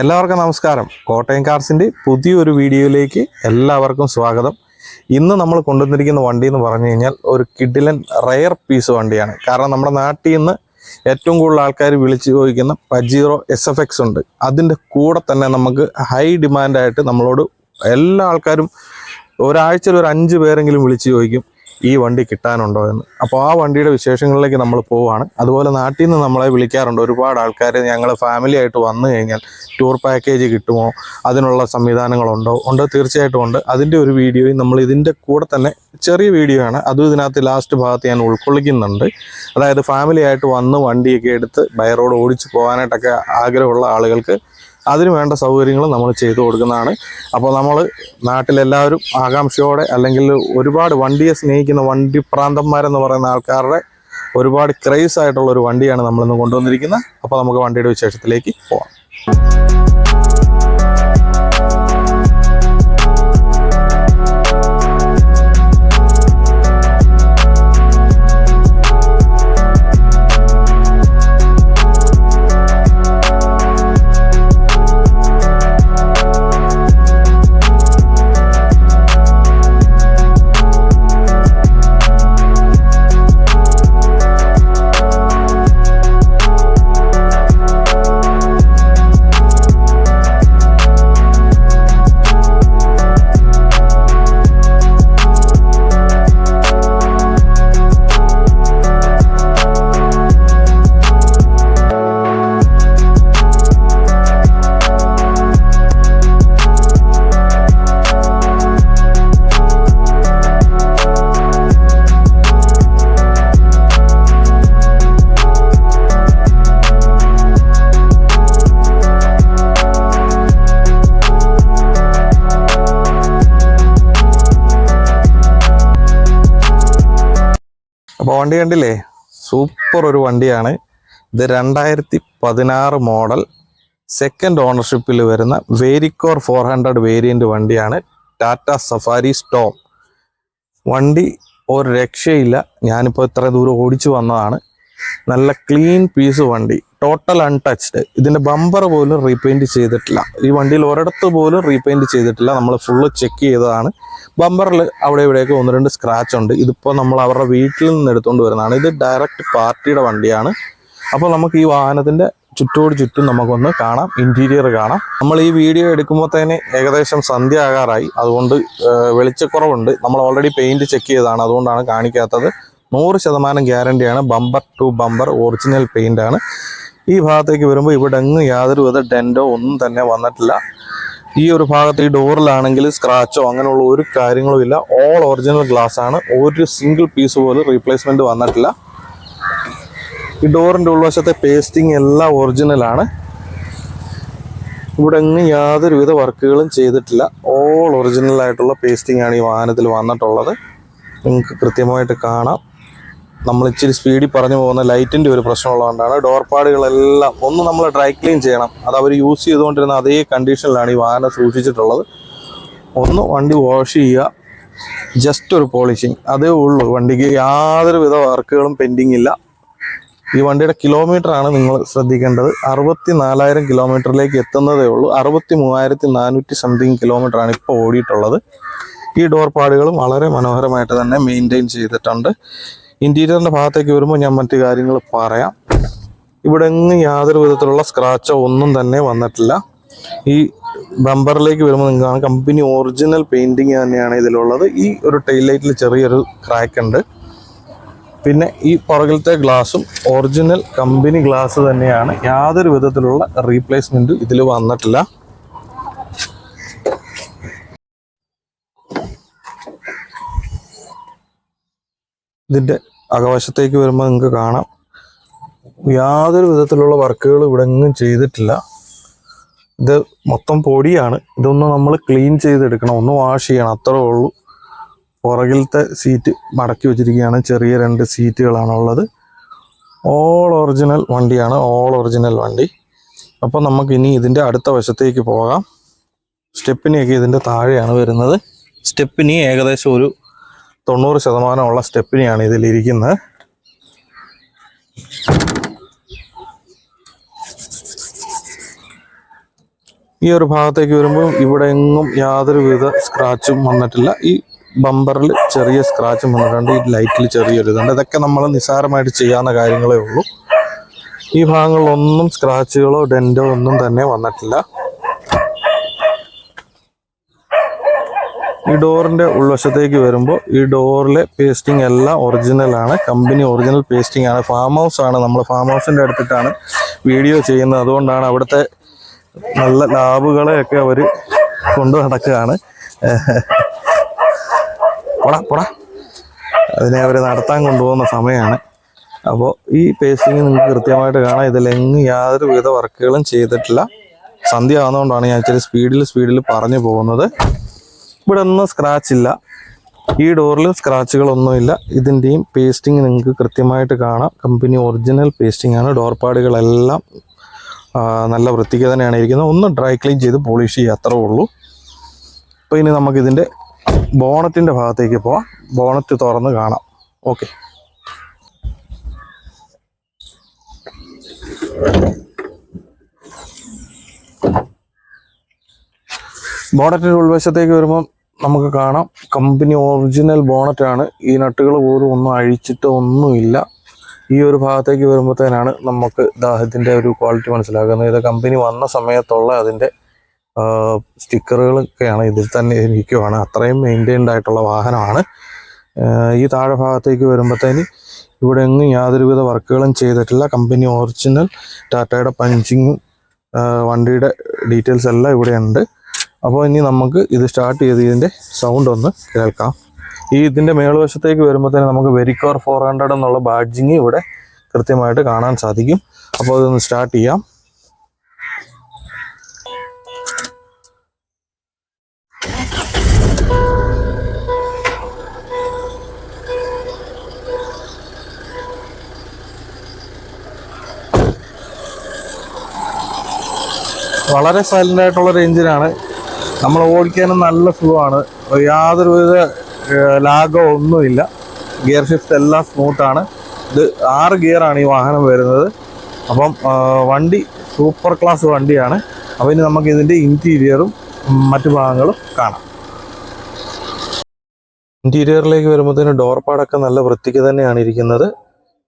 എല്ലാവർക്കും നമസ്കാരം. കോട്ടയം കാർസിന്റെ പുതിയൊരു വീഡിയോയിലേക്ക് എല്ലാവർക്കും സ്വാഗതം. ഇന്ന് നമ്മൾ കൊണ്ടുവന്നിരിക്കുന്ന വണ്ടി എന്ന് പറഞ്ഞു കഴിഞ്ഞാൽ ഒരു കിഡിലൻ റയർ പീസ് വണ്ടിയാണ്. കാരണം നമ്മുടെ നാട്ടിൽ നിന്ന് ഏറ്റവും കൂടുതൽ ആൾക്കാർ വിളിച്ചു ചോദിക്കുന്ന പജീറോ എസ് എഫ് എക്സ് ഉണ്ട്. അതിന്റെ കൂടെ തന്നെ നമുക്ക് ഹൈ ഡിമാൻഡായിട്ട് നമ്മളോട് എല്ലാ ആൾക്കാരും ഒരാഴ്ചയിൽ ഒരു അഞ്ച് പേരെങ്കിലും വിളിച്ച് ചോദിക്കും. ഈ വണ്ടി കിട്ടാനുണ്ടോ എന്ന്. അപ്പോൾ ആ വണ്ടിയുടെ വിശേഷങ്ങളിലേക്ക് നമ്മൾ പോവുകയാണ് അതുപോലെ നാട്ടിൽ നിന്ന് നമ്മളെ വിളിക്കാറുണ്ട്. ഒരുപാട് ആൾക്കാർ ഞങ്ങൾ ഫാമിലി ആയിട്ട് വന്നു കഴിഞ്ഞാൽ ടൂർ പാക്കേജ് കിട്ടുമോ? അതിനുള്ള സംവിധാനങ്ങളുണ്ടോ? ഉണ്ട് തീർച്ചയായിട്ടും ഉണ്ട്. അതിന്റെ ഒരു വീഡിയോയും നമ്മൾ ഇതിന്റെ കൂടെ തന്നെ ചെറിയ വീഡിയോ ആണ്. അതും ഇതിനകത്ത് ലാസ്റ്റ് ഭാഗത്ത് ഞാൻ ഉൾക്കൊള്ളിക്കുന്നുണ്ട്. അതായത് ഫാമിലി ആയിട്ട് വന്ന് വണ്ടിയൊക്കെ എടുത്ത് ബൈ റോഡ് ഓടിച്ച് പോകാനായിട്ടൊക്കെ ആഗ്രഹമുള്ള ആളുകൾക്ക് അതിന് വേണ്ട സൗകര്യങ്ങൾ നമ്മൾ ചെയ്തു കൊടുക്കുന്നതാണ്. അപ്പോൾ നമ്മൾ നാട്ടിലെല്ലാവരും ആകാംക്ഷയോടെ അല്ലെങ്കിൽ ഒരുപാട് വണ്ടിയെ സ്നേഹിക്കുന്ന വണ്ടി പ്രാന്തന്മാരെന്ന് പറയുന്ന ആൾക്കാരുടെ ഒരുപാട് ക്രൈസ് ആയിട്ടുള്ള ഒരു വണ്ടിയാണ് നമ്മളിന്ന് കൊണ്ടുവന്നിരിക്കുന്നത്. അപ്പോൾ നമുക്ക് വണ്ടിയുടെ വിശേഷത്തിലേക്ക് പോവാം. അപ്പോൾ വണ്ടി കണ്ടില്ലേ? സൂപ്പർ ഒരു വണ്ടിയാണ്. ഇത് രണ്ടായിരത്തി പതിനാറ് മോഡൽ സെക്കൻഡ് ഓണർഷിപ്പിൽ വരുന്ന വേരിക്കോർ ഫോർ ഹൺഡ്രഡ് വേരിയന്റ് വണ്ടിയാണ് ടാറ്റ സഫാരി സ്റ്റോം വണ്ടി ഒരു രക്ഷയില്ല. ഞാനിപ്പോൾ ഇത്ര ദൂരം ഓടിച്ചു വന്നതാണ്. നല്ല ക്ലീൻ പീസ് വണ്ടി. ടോട്ടൽ അൺടച്ച്ഡ് ഇതിന്റെ ബമ്പർ പോലും റീപെയിന്റ് ചെയ്തിട്ടില്ല. ഈ വണ്ടിയിൽ ഒരിടത്ത് പോലും റീപെയിന്റ് ചെയ്തിട്ടില്ല. നമ്മൾ ഫുള്ള് ചെക്ക് ചെയ്തതാണ്. ബമ്പറിൽ അവിടെ ഇവിടെയൊക്കെ ഒന്ന് രണ്ട് സ്ക്രാച്ച് ഉണ്ട്. ഇതിപ്പോൾ നമ്മൾ അവരുടെ വീട്ടിൽ നിന്ന് എടുത്തുകൊണ്ട് വരുന്നതാണ്. ഇത് ഡയറക്റ്റ് പാർട്ടിയുടെ വണ്ടിയാണ്. അപ്പോൾ നമുക്ക് ഈ വാഹനത്തിന്റെ ചുറ്റോട് ചുറ്റും നമുക്കൊന്ന് കാണാം. ഇന്റീരിയർ കാണാം. നമ്മൾ ഈ വീഡിയോ എടുക്കുമ്പോൾ തന്നെ ഏകദേശം സന്ധ്യ ആകാറായി. അതുകൊണ്ട് വെളിച്ചക്കുറവുണ്ട്. നമ്മൾ ഓൾറെഡി പെയിന്റ് ചെക്ക് ചെയ്തതാണ്. അതുകൊണ്ടാണ് കാണിക്കാത്തത്. നൂറ് ശതമാനം ഗ്യാരണ്ടിയാണ് bumper to bumper original paint ആണ് ഈ ഭാഗത്തേക്ക് വരുമ്പോൾ ഇവിടെ എങ്ങും യാതൊരുവിധ ഡെന്റോ ഒന്നും തന്നെ വന്നിട്ടില്ല. ഈ ഒരു ഭാഗത്ത് ഈ ഡോറിലാണെങ്കിൽ സ്ക്രാച്ചോ അങ്ങനെയുള്ള ഒരു കാര്യങ്ങളും ഇല്ല. ഓൾ ഒറിജിനൽ ഗ്ലാസ് ആണ്. ഒരു സിംഗിൾ പീസ് പോലും റീപ്ലേസ്മെന്റ് വന്നിട്ടില്ല. ഈ ഡോറിന്റെ ഉൾവശത്തെ പേസ്റ്റിംഗ് എല്ലാം ഒറിജിനലാണ് ഇവിടെ എങ്ങും യാതൊരുവിധ വർക്കുകളും ചെയ്തിട്ടില്ല. ഓൾ ഒറിജിനലായിട്ടുള്ള പേസ്റ്റിംഗ് ആണ് ഈ വാഹനത്തിൽ വന്നിട്ടുള്ളത്. നിങ്ങൾക്ക് കൃത്യമായിട്ട് കാണാം. നമ്മൾ ഇച്ചിരി സ്പീഡിൽ പറഞ്ഞു പോകുന്ന ലൈറ്റിന്റെ ഒരു പ്രശ്നമുള്ളതുകൊണ്ടാണ്. ഡോർ പാടുകളെല്ലാം ഒന്ന് നമ്മൾ ഡ്രൈ ക്ലീൻ ചെയ്യണം. അത് അവർ യൂസ് ചെയ്തുകൊണ്ടിരുന്ന അതേ കണ്ടീഷനിലാണ് ഈ വാഹനം സൂക്ഷിച്ചിട്ടുള്ളത്. ഒന്ന് വണ്ടി വാഷ് ചെയ്യുക. ജസ്റ്റ് ഒരു പോളിഷിങ് അതേ ഉള്ളൂ. വണ്ടിക്ക് യാതൊരു വിധ വർക്കുകളും പെൻഡിങ് ഇല്ല. ഈ വണ്ടിയുടെ കിലോമീറ്റർ ആണ് നിങ്ങൾ ശ്രദ്ധിക്കേണ്ടത്. അറുപത്തി നാലായിരം കിലോമീറ്ററിലേക്ക് എത്തുന്നതേ ഉള്ളൂ. അറുപത്തി മൂവായിരത്തി നാനൂറ്റി സംതിങ് കിലോമീറ്റർ ആണ് ഇപ്പോൾ ഓടിയിട്ടുള്ളത്. ഈ ഡോർ പാടുകളും വളരെ മനോഹരമായിട്ട് തന്നെ മെയിന്റെയിൻ ചെയ്തിട്ടുണ്ട്. ഇന്റീരിയറിന്റെ ഭാഗത്തേക്ക് വരുമ്പോൾ ഞാൻ മറ്റു കാര്യങ്ങൾ പറയാം. ഇവിടെ എങ്ങും യാതൊരു വിധത്തിലുള്ള സ്ക്രാച്ചോ ഒന്നും തന്നെ വന്നിട്ടില്ല. ഈ ബമ്പറിലേക്ക് വരുമ്പോൾ നിങ്ങൾക്ക് കാണാം കമ്പനി ഒറിജിനൽ പെയിന്റിങ് തന്നെയാണ് ഇതിലുള്ളത്. ഈ ഒരു ടൈൽ ലൈറ്റിൽ ചെറിയൊരു ക്രാക്ക് ഉണ്ട്. പിന്നെ ഈ പുറകിലത്തെ ഗ്ലാസും ഒറിജിനൽ കമ്പനി ഗ്ലാസ് തന്നെയാണ്. യാതൊരു വിധത്തിലുള്ള റീപ്ലേസ്മെന്റും ഇതിൽ വന്നിട്ടില്ല. ഇതിന്റെ അകവശത്തേക്ക് വരുമ്പോൾ നിങ്ങൾക്ക് കാണാം. യാതൊരു വിധത്തിലുള്ള വർക്കുകൾ ഇവിടെ എങ്ങും ചെയ്തിട്ടില്ല. ഇത് മൊത്തം പൊടിയാണ്. ഇതൊന്ന് നമ്മൾ ക്ലീൻ ചെയ്തെടുക്കണം. ഒന്ന് വാഷ് ചെയ്യണം. അത്രേ ഉള്ളൂ. പുറകിലത്തെ സീറ്റ് മടക്കി വെച്ചിരിക്കുകയാണ്. ചെറിയ രണ്ട് സീറ്റുകളാണുള്ളത്. ഓൾ ഒറിജിനൽ വണ്ടിയാണ്. ഓൾ ഒറിജിനൽ വണ്ടി. അപ്പോൾ നമുക്ക് ഇനി ഇതിന്റെ അടുത്ത വശത്തേക്ക് പോകാം. സ്റ്റെപ്പിനിയൊക്കെ ഇതിന്റെ താഴെയാണ് വരുന്നത്. സ്റ്റെപ്പിനി ഏകദേശം ഒരു തൊണ്ണൂറ് ശതമാനമുള്ള സ്റ്റെപ്പിനെയാണ് ഇതിലിരിക്കുന്നത്. ഈ ഒരു ഭാഗത്തേക്ക് വരുമ്പോൾ ഇവിടെ എങ്ങും യാതൊരുവിധ സ്ക്രാച്ചും വന്നിട്ടില്ല. ഈ ബമ്പറിൽ ചെറിയ സ്ക്രാച്ചും വന്നിട്ടുണ്ട്. ഈ ലൈറ്റിൽ ചെറിയൊരു ഇതുണ്ട്. ഇതൊക്കെ നമ്മൾ നിസ്സാരമായിട്ട് ചെയ്യാവുന്ന കാര്യങ്ങളേ ഉള്ളൂ. ഈ ഭാഗങ്ങളിലൊന്നും സ്ക്രാച്ചുകളോ ഡെന്റോ ഒന്നും തന്നെ വന്നിട്ടില്ല. ഈ ഡോറിന്റെ ഉൾവശത്തേക്ക് വരുമ്പോൾ ഈ ഡോറിലെ പേസ്റ്റിംഗ് എല്ലാം ഒറിജിനലാണ് കമ്പനി ഒറിജിനൽ പേസ്റ്റിംഗ് ആണ്. ഫാം ഹൗസ് ആണ്. നമ്മൾ ഫാം ഹൗസിന്റെ അടുത്തിട്ടാണ് വീഡിയോ ചെയ്യുന്നത്. അതുകൊണ്ടാണ് അവിടുത്തെ നല്ല ലാബുകളെയൊക്കെ അവർ കൊണ്ടു നടക്കുകയാണ് പോടാ പോടാ. അതിനെ അവർ നടത്താൻ കൊണ്ടുപോകുന്ന സമയമാണ് അപ്പോൾ ഈ പേസ്റ്റിംഗ് നിങ്ങൾക്ക് കൃത്യമായിട്ട് കാണാം. ഇതിലെങ്ങും യാതൊരു വിധ വർക്കുകളും ചെയ്തിട്ടില്ല. സന്ധ്യ ആവുന്നതുകൊണ്ടാണ് ഞാൻ ഇച്ചിരി സ്പീഡിൽ സ്പീഡിൽ പറഞ്ഞു പോകുന്നത്. ഇവിടെ ഒന്നും സ്ക്രാച്ച് ഇല്ല. ഈ ഡോറിൽ സ്ക്രാച്ചുകളൊന്നുമില്ല ഇതിന്റെയും പേസ്റ്റിംഗ് നിങ്ങൾക്ക് കൃത്യമായിട്ട് കാണാം. കമ്പനി ഒറിജിനൽ പേസ്റ്റിംഗ് ആണ്. ഡോർ പാടുകളെല്ലാം നല്ല വൃത്തിക്ക് തന്നെയാണ് ഇരിക്കുന്നത്. ഒന്ന് ഡ്രൈ ക്ലീൻ ചെയ്ത് പോളിഷ് ചെയ്യുക അത്രേ ഉള്ളൂ. അപ്പോൾ ഇനി നമുക്കിതിന്റെ ബോണറ്റിന്റെ ഭാഗത്തേക്ക് പോവാം. ബോണറ്റ് തുറന്ന് കാണാം. ഓക്കെ ബോണറ്റിന്റെ ഉൾവശത്തേക്ക് വരുമ്പം നമുക്ക് കാണാം. കമ്പനി ഒറിജിനൽ ബോണറ്റ് ആണ്. ഈ നട്ടുകൾ പോലും ഒന്നും അഴിച്ചിട്ട് ഒന്നുമില്ല. ഈ ഒരു ഭാഗത്തേക്ക് വരുമ്പോഴത്തേനാണ് നമുക്ക് ദാഹത്തിന്റെ ഒരു ക്വാളിറ്റി മനസ്സിലാക്കുന്നത് ഇത് കമ്പനി വന്ന സമയത്തുള്ള അതിന്റെ സ്റ്റിക്കറുകളൊക്കെയാണ് ഇതിൽ തന്നെ ഇരിക്കുവാണ്. അത്രയും മെയിന്റൈൻഡ് ആയിട്ടുള്ള വാഹനമാണ്. ഈ താഴെ ഭാഗത്തേക്ക് വരുമ്പോഴത്തേന് ഇവിടെ എങ്ങും യാതൊരുവിധ വർക്കുകളും ചെയ്തിട്ടില്ല. കമ്പനി ഒറിജിനൽ ടാറ്റയുടെ പഞ്ചിങ്ങും വണ്ടിയുടെ ഡീറ്റെയിൽസ് എല്ലാം ഇവിടെ ഉണ്ട് അപ്പോൾ ഇനി നമുക്ക് ഇത് സ്റ്റാർട്ട് ചെയ്ത് ഇതിന്റെ സൗണ്ട് ഒന്ന് കേൾക്കാം. ഈ ഇതിന്റെ വരുമ്പോൾ തന്നെ നമുക്ക് വെരിക്കോർ ഫോർ ഹൺഡ്രഡ് എന്നുള്ള ബാഡ്ജിങ് ഇവിടെ കൃത്യമായിട്ട് കാണാൻ സാധിക്കും. അപ്പോൾ ഇതൊന്ന് സ്റ്റാർട്ട് ചെയ്യാം. വളരെ സൈലന്റ് ആയിട്ടുള്ളൊരു എഞ്ചിനാണ് നമ്മൾ ഓടിക്കാനും നല്ല സുഖമാണ്. യാതൊരുവിധ ലാഗോ ഒന്നുമില്ല. ഗിയർ ഷിഫ്റ്റ് എല്ലാം സ്മൂത്താണ് ഇത് ആറ് ഗിയറാണ് ഈ വാഹനം വരുന്നത്. അപ്പം വണ്ടി സൂപ്പർ ക്ലാസ് വണ്ടിയാണ്. അപ്പോൾ ഇനി നമുക്ക് ഇതിന്റെ ഇന്റീരിയറും മറ്റു ഭാഗങ്ങളും കാണാം. ഇന്റീരിയറിലേക്ക് വരുമ്പോഴത്തേന് ഡോർ പാടൊക്കെ നല്ല വൃത്തിക്ക് തന്നെയാണ് ഇരിക്കുന്നത്.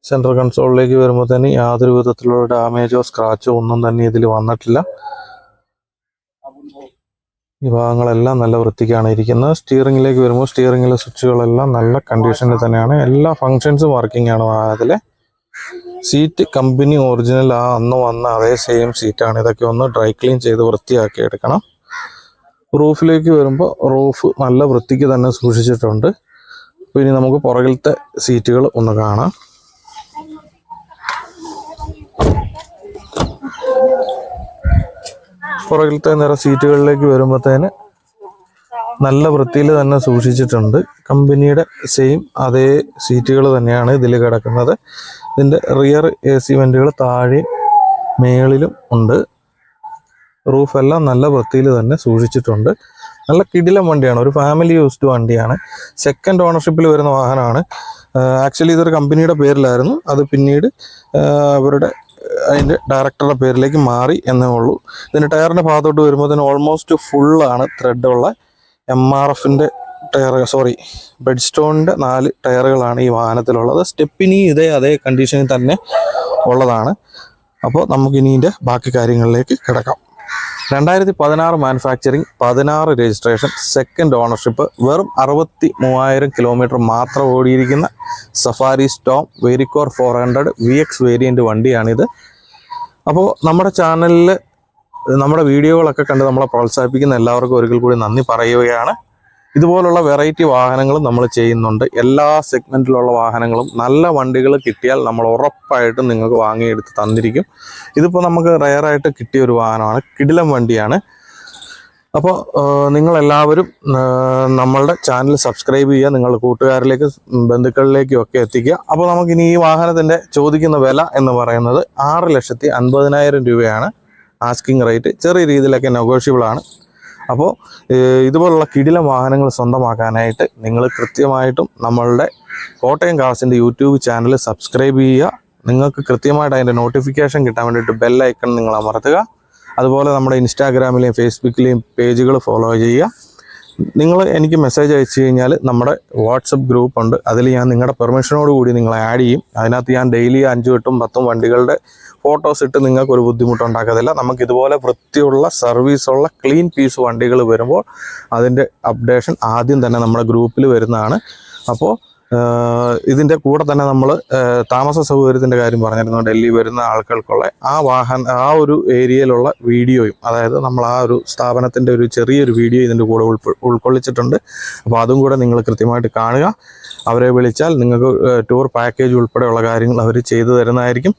സെൻട്രൽ കൺസോളിലേക്ക് വരുമ്പോൾ തന്നെ യാതൊരു വിധത്തിലുള്ള ഡാമേജോ സ്ക്രാച്ചോ ഒന്നും തന്നെ ഇതിൽ വന്നിട്ടില്ല. ഈ ഭാഗങ്ങളെല്ലാം നല്ല വൃത്തിക്കാണ് ഇരിക്കുന്നത്. സ്റ്റിയറിംഗിലേക്ക് വരുമ്പോൾ സ്റ്റിയറിംഗിലെ സ്വിച്ചുകളെല്ലാം നല്ല കണ്ടീഷനിൽ തന്നെയാണ്. എല്ലാ ഫങ്ഷൻസും വർക്കിംഗ് ആണ് വാഹനത്തിലെ. സീറ്റ് കമ്പനി ഒറിജിനൽ ആ അന്ന് വന്ന അതേ സെയിം സീറ്റാണ് ഇതൊക്കെ ഒന്ന് ഡ്രൈ ക്ലീൻ ചെയ്ത് വൃത്തിയാക്കി എടുക്കണം. റൂഫിലേക്ക് വരുമ്പോൾ റൂഫ് നല്ല വൃത്തിക്ക് തന്നെ സൂക്ഷിച്ചിട്ടുണ്ട്. അപ്പോൾ ഇനി നമുക്ക് പുറകിലത്തെ സീറ്റുകൾ ഒന്ന് കാണാം. പുറകിലത്തെ നിറ സീറ്റുകളിലേക്ക് വരുമ്പോഴത്തേന് നല്ല വൃത്തിയിൽ തന്നെ സൂക്ഷിച്ചിട്ടുണ്ട്. കമ്പനിയുടെ സെയിം അതേ സീറ്റുകൾ തന്നെയാണ് ഇതിൽ കിടക്കുന്നത്. ഇതിന്റെ റിയർ എ സി വെന്റുകൾ താഴെയും മേളിലും ഉണ്ട്. റൂഫെല്ലാം നല്ല വൃത്തിയിൽ തന്നെ സൂക്ഷിച്ചിട്ടുണ്ട്. നല്ല കിടിലം വണ്ടിയാണ്. ഒരു ഫാമിലി യൂസ്ഡ് വണ്ടിയാണ്. സെക്കൻഡ് ഓണർഷിപ്പിൽ വരുന്ന വാഹനമാണ്. ആക്ച്വലി ഇതൊരു കമ്പനിയുടെ പേരിലായിരുന്നു. അത് പിന്നീട് അവരുടെ അതിന്റെ ഡയറക്ടറുടെ പേരിലേക്ക് മാറി എന്നേ ഉള്ളൂ. ഇതിന്റെ ടയറിന്റെ ഭാഗത്തോട്ട് വരുമ്പോൾ തന്നെ ഓൾമോസ്റ്റ് ഫുള്ളാണ് ത്രെഡുള്ള എം ആർ എഫിന്റെ ടയർ സോറി ബെഡ് സ്റ്റോണിന്റെ നാല് ടയറുകളാണ് ഈ വാഹനത്തിലുള്ളത്. സ്റ്റെപ്പിനി ഇതേ അതേ കണ്ടീഷനിൽ തന്നെ ഉള്ളതാണ്. അപ്പോൾ നമുക്കിനി ഇതിന്റെ ബാക്കി കാര്യങ്ങളിലേക്ക് കിടക്കാം. രണ്ടായിരത്തി പതിനാറ് മാനുഫാക്ചറിങ് പതിനാറ് രജിസ്ട്രേഷൻ സെക്കൻഡ് ഓണർഷിപ്പ് വെറും അറുപത്തി മൂവായിരം കിലോമീറ്റർ മാത്രം ഓടിയിരിക്കുന്ന Safari Storme Varicor four hundred V X variant വണ്ടിയാണിത്. അപ്പോൾ നമ്മുടെ ചാനലിൽ നമ്മുടെ വീഡിയോകളൊക്കെ കണ്ട് നമ്മളെ പ്രോത്സാഹിപ്പിക്കുന്ന എല്ലാവർക്കും ഒരിക്കൽ കൂടി നന്ദി പറയുകയാണ്. ഇതുപോലുള്ള വെറൈറ്റി വാഹനങ്ങളും നമ്മൾ ചെയ്യുന്നുണ്ട്. എല്ലാ സെഗ്മെന്റിലുള്ള വാഹനങ്ങളും നല്ല വണ്ടികൾ കിട്ടിയാൽ നമ്മൾ ഉറപ്പായിട്ടും നിങ്ങൾക്ക് വാങ്ങിയെടുത്ത് തന്നിരിക്കും. ഇതിപ്പോൾ നമുക്ക് റയറായിട്ട് കിട്ടിയ ഒരു വാഹനമാണ്. കിടിലം വണ്ടിയാണ്. അപ്പോൾ നിങ്ങളെല്ലാവരും നമ്മളുടെ ചാനൽ സബ്സ്ക്രൈബ് ചെയ്യുക നിങ്ങളുടെ കൂട്ടുകാരിലേക്ക് ബന്ധുക്കളിലേക്കും ഒക്കെ എത്തിക്കുക. അപ്പോൾ നമുക്കിനി ഈ വാഹനത്തിന്റെ ചോദിക്കുന്ന വില എന്ന് പറയുന്നത് ആറ് ലക്ഷത്തി അൻപതിനായിരം രൂപയാണ്. ആസ്കിങ് റേറ്റ് ചെറിയ രീതിയിലൊക്കെ നെഗോഷ്യബിൾ ആണ്. അപ്പോൾ ഇതുപോലുള്ള കിടിലം വാഹനങ്ങൾ സ്വന്തമാക്കാനായിട്ട് നിങ്ങൾ കൃത്യമായിട്ടും നമ്മളുടെ കോട്ടയം കാസിന്റെ യൂട്യൂബ് ചാനൽ സബ്സ്ക്രൈബ് ചെയ്യുക. നിങ്ങൾക്ക് കൃത്യമായിട്ട് അതിന്റെ നോട്ടിഫിക്കേഷൻ കിട്ടാൻ വേണ്ടിയിട്ട് ബെല്ലൈക്കൺ നിങ്ങൾ അമർത്തുക. അതുപോലെ നമ്മുടെ ഇൻസ്റ്റാഗ്രാമിലെയും ഫേസ്ബുക്കിലെയും പേജുകൾ ഫോളോ ചെയ്യുക. നിങ്ങൾ എനിക്ക് മെസ്സേജ് അയച്ചു കഴിഞ്ഞാൽ നമ്മുടെ വാട്സപ്പ് ഗ്രൂപ്പ് ഉണ്ട്. അതിൽ ഞാൻ നിങ്ങളുടെ പെർമിഷനോട് കൂടി നിങ്ങളെ ആഡ് ചെയ്യും. അതിനകത്ത് ഞാൻ ഡെയിലി അഞ്ചും എട്ടും പത്തും വണ്ടികളുടെ ഫോട്ടോസ് ഇട്ട് നിങ്ങൾക്ക് ഒരു ബുദ്ധിമുട്ടുണ്ടാക്കത്തില്ല. നമുക്ക് ഇതുപോലെ വൃത്തിയുള്ള സർവീസുള്ള ക്ലീൻ പീസ് വണ്ടികൾ വരുമ്പോൾ അതിന്റെ അപ്ഡേഷൻ ആദ്യം തന്നെ നമ്മുടെ ഗ്രൂപ്പിൽ വരുന്നതാണ്. അപ്പോൾ ഇതിന്റെ കൂടെ തന്നെ നമ്മൾ താമസ സൗകര്യത്തിന്റെ കാര്യം പറഞ്ഞിരുന്നു. ഡൽഹി വരുന്ന ആൾക്കാർക്കുള്ള ആ വാഹന ആ ഒരു ഏരിയയിലുള്ള വീഡിയോയും അതായത് നമ്മൾ ആ ഒരു സ്ഥാപനത്തിന്റെ ഒരു ചെറിയൊരു വീഡിയോ ഇതിന്റെ കൂടെ ഉൾക്കൊള്ളിച്ചിട്ടുണ്ട്. അപ്പോൾ അതും കൂടെ നിങ്ങൾ കൃത്യമായിട്ട് കാണുക. അവരെ വിളിച്ചാൽ നിങ്ങൾക്ക് ടൂർ പാക്കേജ് ഉൾപ്പെടെയുള്ള കാര്യങ്ങൾ അവർ ചെയ്തു തരുന്നതായിരിക്കും.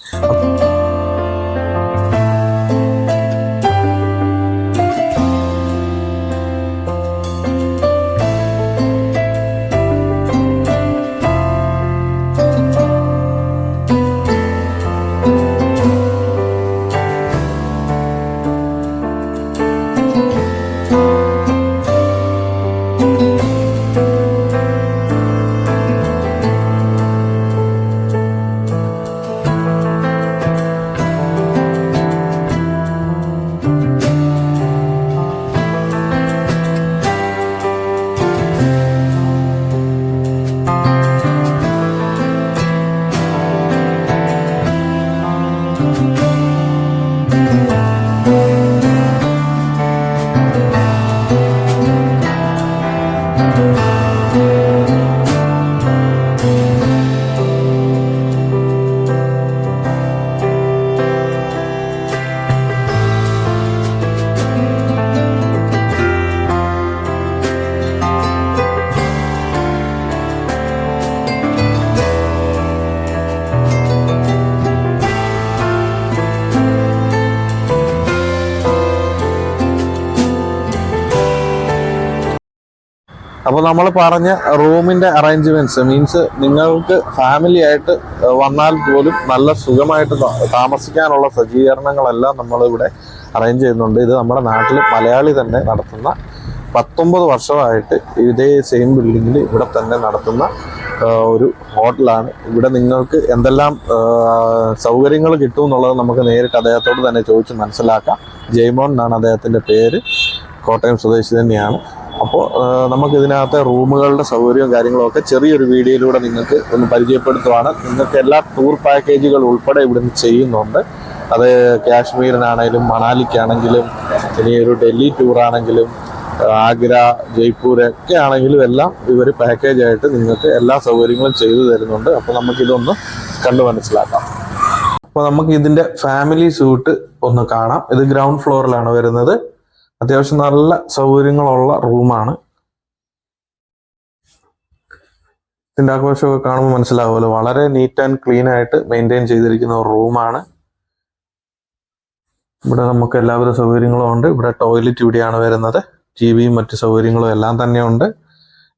അപ്പോൾ നമ്മൾ പറഞ്ഞ റൂമിന്റെ അറേഞ്ച്മെന്റ്സ് മീൻസ് നിങ്ങൾക്ക് ഫാമിലി ആയിട്ട് വന്നാൽ പോലും നല്ല സുഖമായിട്ട് താമസിക്കാനുള്ള സജ്ജീകരണങ്ങളെല്ലാം നമ്മളിവിടെ അറേഞ്ച് ചെയ്യുന്നുണ്ട്. ഇത് നമ്മുടെ നാട്ടിൽ മലയാളി തന്നെ നടത്തുന്ന പത്തൊമ്പത് വർഷമായിട്ട് ഇതേ സെയിം ബിൽഡിങ്ങിൽ ഇവിടെ തന്നെ നടത്തുന്ന ഒരു ഹോട്ടലാണ്. ഇവിടെ നിങ്ങൾക്ക് എന്തെല്ലാം സൗകര്യങ്ങൾ കിട്ടും എന്നുള്ളത് നമുക്ക് നേരിട്ട് അദ്ദേഹത്തോട് തന്നെ ചോദിച്ച് മനസ്സിലാക്കാം. ജയ്മോൻ എന്നാണ് അദ്ദേഹത്തിന്റെ പേര്. കോട്ടയം സ്വദേശി തന്നെയാണ്. അപ്പോൾ നമുക്ക് ഇതിനകത്തെ റൂമുകളുടെ സൗകര്യവും കാര്യങ്ങളും ഒക്കെ ചെറിയൊരു വീഡിയോയിലൂടെ നിങ്ങൾക്ക് ഒന്ന് പരിചയപ്പെടുത്തുവാണ്. നിങ്ങൾക്ക് എല്ലാ ടൂർ പാക്കേജുകൾ ഉൾപ്പെടെ ഇവിടുന്ന് ചെയ്യുന്നുണ്ട്. അത് കാശ്മീരിനാണെങ്കിലും മണാലിക്കാണെങ്കിലും ഇനി ഒരു ഡൽഹി ടൂറാണെങ്കിലും ആഗ്ര ജയ്പൂർ ഒക്കെ ആണെങ്കിലും എല്ലാം ഇവർ പാക്കേജായിട്ട് നിങ്ങൾക്ക് എല്ലാ സൗകര്യങ്ങളും ചെയ്തു തരുന്നുണ്ട്. അപ്പോൾ നമുക്കിതൊന്ന് കണ്ടു മനസ്സിലാക്കാം. അപ്പോൾ നമുക്ക് ഇതിന്റെ ഫാമിലി സ്യൂട്ട് ഒന്ന് കാണാം. ഇത് ഗ്രൗണ്ട് ഫ്ലോറിലാണ് വരുന്നത്. അത്യാവശ്യം നല്ല സൗകര്യങ്ങളുള്ള റൂമാണ്. ഇതിന്റെ ആഘോഷമൊക്കെ കാണുമ്പോൾ മനസ്സിലാവുമല്ലോ. വളരെ നീറ്റ് ആൻഡ് ക്ലീൻ ആയിട്ട് മെയിന്റെയിൻ ചെയ്തിരിക്കുന്ന ഒരു റൂമാണ്. ഇവിടെ നമുക്ക് എല്ലാവിധ സൗകര്യങ്ങളും ഉണ്ട്. ഇവിടെ ടോയ്ലറ്റ് ഇവിടെയാണ് വരുന്നത്. ടി വിയും മറ്റു സൗകര്യങ്ങളും എല്ലാം തന്നെയുണ്ട്.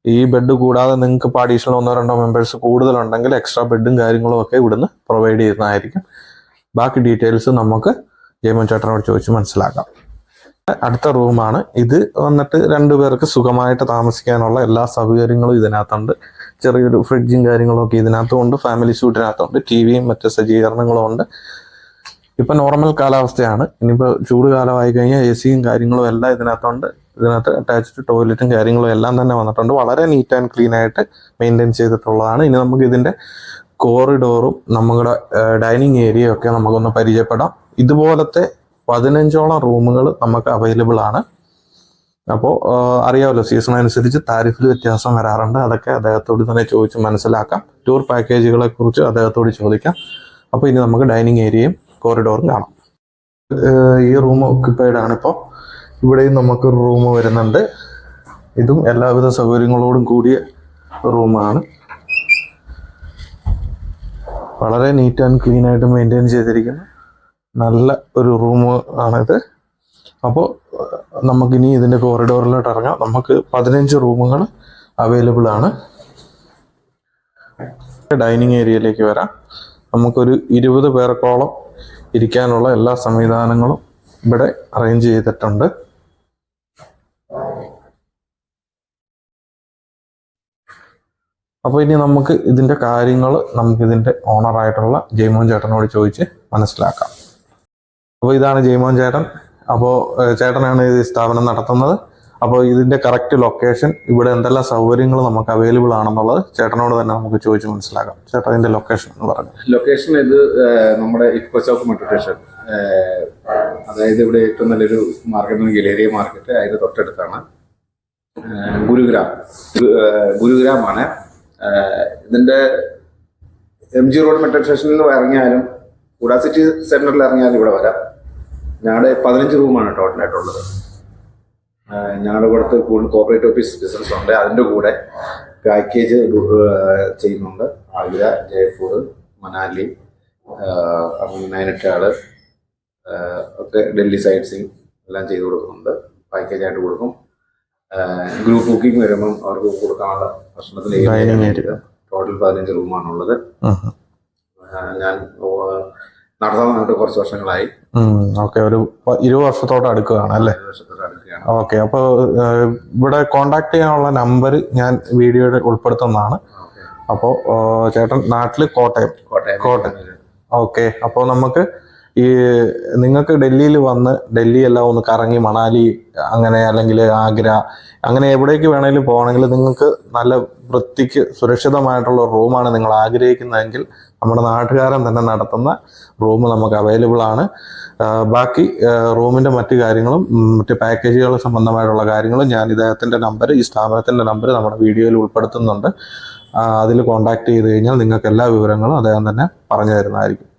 ഈ ബെഡ് കൂടാതെ നിങ്ങൾക്ക് ഇപ്പോൾ അഡീഷണൽ ഒന്നോ രണ്ടോ മെമ്പേഴ്സ് കൂടുതലുണ്ടെങ്കിൽ എക്സ്ട്രാ ബെഡും കാര്യങ്ങളും ഒക്കെ ഇവിടുന്ന് പ്രൊവൈഡ് ചെയ്യുന്നതായിരിക്കും. ബാക്കി ഡീറ്റെയിൽസ് നമുക്ക് ജയമോൻ ചേട്ടനോട് ചോദിച്ച് മനസ്സിലാക്കാം. അടുത്ത റൂമാണ്. ഇത് വന്നിട്ട് രണ്ടുപേർക്ക് സുഖമായിട്ട് താമസിക്കാനുള്ള എല്ലാ സൗകര്യങ്ങളും ഇതിനകത്തുണ്ട്. ചെറിയൊരു ഫ്രിഡ്ജും കാര്യങ്ങളും ഒക്കെ ഇതിനകത്തും ഉണ്ട്. ഫാമിലി സ്യൂട്ടിനകത്തുണ്ട് ടി വിയും മറ്റു സജ്ജീകരണങ്ങളും ഉണ്ട്. ഇപ്പൊ നോർമൽ കാലാവസ്ഥയാണ്. ഇനിയിപ്പോ ചൂട് കാലമായി കഴിഞ്ഞാൽ എ സിയും കാര്യങ്ങളും എല്ലാം ഇതിനകത്തുണ്ട്. ഇതിനകത്ത് അറ്റാച്ച്ഡ് ടോയ്ലറ്റും കാര്യങ്ങളും എല്ലാം തന്നെ വന്നിട്ടുണ്ട്. വളരെ നീറ്റ് ആൻഡ് ക്ലീൻ ആയിട്ട് മെയിന്റെയിൻ ചെയ്തിട്ടുള്ളതാണ്. ഇനി നമുക്ക് ഇതിന്റെ കോറിഡോറും നമ്മുടെ ഡൈനിങ് ഏരിയയും ഒക്കെ നമുക്കൊന്ന് പരിചയപ്പെടാം. ഇതുപോലത്തെ പതിനഞ്ചോളം റൂമുകൾ നമുക്ക് അവൈലബിൾ ആണ്. അപ്പോൾ അറിയാമല്ലോ സീസൺ അനുസരിച്ച് താരിഫിൽ വ്യത്യാസം വരാറുണ്ട്. അതൊക്കെ അദ്ദേഹത്തോട് തന്നെ ചോദിച്ച് മനസ്സിലാക്കാം. ടൂർ പാക്കേജുകളെ കുറിച്ച് അദ്ദേഹത്തോട് ചോദിക്കാം. അപ്പോൾ ഇനി നമുക്ക് ഡൈനിങ് ഏരിയയും കോറിഡോറും കാണാം. ഈ റൂം ഓക്യുപ്പൈഡ് ആണിപ്പോൾ ഇവിടെയും നമുക്ക് റൂം വരുന്നുണ്ട്. ഇതും എല്ലാവിധ സൗകര്യങ്ങളോടും കൂടിയ റൂമാണ് വളരെ നീറ്റ് ആൻഡ് ക്ലീൻ ആയിട്ട് മെയിന്റെയിൻ ചെയ്തിരിക്കുന്ന. നല്ല ഒരു റൂം ആണിത്. അപ്പോൾ നമുക്കിനി ഇതിന്റെ കോറിഡോറിലോട്ട് ഇറങ്ങാം. നമുക്ക് പതിനഞ്ച് റൂമുകൾ അവൈലബിൾ ആണ്. ഡൈനിങ് ഏരിയയിലേക്ക് വരാം. നമുക്കൊരു ഇരുപത് പേർക്കോളം ഇരിക്കാനുള്ള എല്ലാ സംവിധാനങ്ങളും ഇവിടെ അറേഞ്ച് ചെയ്തിട്ടുണ്ട്. അപ്പോൾ ഇനി നമുക്ക് ഇതിന്റെ കാര്യങ്ങൾ നമുക്കിതിന്റെ ഓണറായിട്ടുള്ള ജയ്മോൻ ചേട്ടനോട് ചോദിച്ച് മനസ്സിലാക്കാം. അപ്പോൾ ഇതാണ് ജയ്മോൻ ചേട്ടൻ. അപ്പോൾ ചേട്ടനാണ് ഈ സ്ഥാപനം നടത്തുന്നത്. അപ്പോൾ ഇതിന്റെ കറക്റ്റ് ലൊക്കേഷൻ ഇവിടെ എന്തെല്ലാം സൗകര്യങ്ങൾ നമുക്ക് അവൈലബിൾ ആണെന്നുള്ളത് ചേട്ടനോട് തന്നെ നമുക്ക് ചോദിച്ച് മനസ്സിലാക്കാം. ചേട്ടൻ ഇതിന്റെ ലൊക്കേഷൻ എന്ന് പറഞ്ഞു? ലൊക്കേഷൻ ഇത് നമ്മുടെ ഇഫ്കോ ചോക്ക് മെട്രോ സ്റ്റേഷൻ അതായത് ഇവിടെ ഏറ്റവും നല്ലൊരു മാർക്കറ്റ് ഗലേറിയ മാർക്കറ്റ് അതിന്റെ തൊട്ടടുത്താണ്. ഗുരുഗ്രാം. ഗുരുഗ്രാമാണ്. ഇതിന്റെ എം ജി റോഡ് മെട്രോ സ്റ്റേഷനിൽ നിന്ന് ഇറങ്ങിയാലും കൂടാ സിറ്റി സെന്ററിൽ ഇറങ്ങിയാലും ഇവിടെ വരാം. ഞങ്ങളുടെ പതിനഞ്ച് റൂമാണ് ടോട്ടലായിട്ടുള്ളത്. ആയിട്ടുള്ളത് ഞങ്ങളുടെ ഇവിടുത്തെ കൂടുതൽ കോപ്പറേറ്റീവ് ഓഫീസ് ബിസിനസ് ഉണ്ട്. അതിന്റെ കൂടെ പാക്കേജ് ചെയ്യുന്നുണ്ട്. ആഗ്ര ജയ്പൂർ മനാലി നൈനിറ്റാൾ ഒക്കെ ഡൽഹി സൈഡ് സീങ് എല്ലാം ചെയ്തു കൊടുക്കുന്നുണ്ട്. പാക്കേജ് ആയിട്ട് കൊടുക്കും. ഗ്രൂപ്പ് ബുക്കിംഗ് വരുമ്പം അവർക്ക് കൊടുക്കാനുള്ള ഭക്ഷണത്തിന് ടോട്ടൽ പതിനഞ്ച് റൂമാണുള്ളത് ഞാൻ നടത്താനായിട്ട് കുറച്ച് വർഷങ്ങളായി. ഓക്കെ ഒരു ഇരുപത് വർഷത്തോട് അടുക്കുകയാണ് അല്ലേ? ഓക്കെ അപ്പോൾ ഇവിടെ കോണ്ടാക്ട് ചെയ്യാനുള്ള നമ്പർ ഞാൻ വീഡിയോയിൽ ഉൾപ്പെടുത്തുന്നതാണ്. അപ്പോൾ ചേട്ടൻ നാട്ടിൽ കോട്ടയം. കോട്ടയം കോട്ടയം. ഓക്കെ അപ്പോൾ നമുക്ക് ഈ നിങ്ങൾക്ക് ഡൽഹിയിൽ വന്ന് ഡൽഹി എല്ലാം ഒന്ന് കറങ്ങി മണാലി അങ്ങനെ അല്ലെങ്കിൽ ആഗ്ര അങ്ങനെ എവിടേക്ക് വേണമെങ്കിലും പോകണമെങ്കിൽ നിങ്ങൾക്ക് നല്ല വൃത്തിക്ക് സുരക്ഷിതമായിട്ടുള്ള റൂമാണ് നിങ്ങൾ ആഗ്രഹിക്കുന്നതെങ്കിൽ നമ്മുടെ നാട്ടുകാരൻ തന്നെ നടത്തുന്ന റൂം നമുക്ക് അവൈലബിൾ ആണ്. ബാക്കി റൂമിന്റെ മറ്റു കാര്യങ്ങളും മറ്റു പാക്കേജുകൾ സംബന്ധമായിട്ടുള്ള കാര്യങ്ങളും ഞാൻ ഇദ്ദേഹത്തിന്റെ നമ്പർ ഈ സ്ഥാപനത്തിന്റെ നമ്പർ നമ്മുടെ വീഡിയോയിൽ ഉൾപ്പെടുത്തുന്നുണ്ട്. അതിൽ കോൺടാക്ട് ചെയ്ത് കഴിഞ്ഞാൽ നിങ്ങൾക്ക് എല്ലാ വിവരങ്ങളും അദ്ദേഹം തന്നെ പറഞ്ഞു തരുന്നതായിരിക്കും.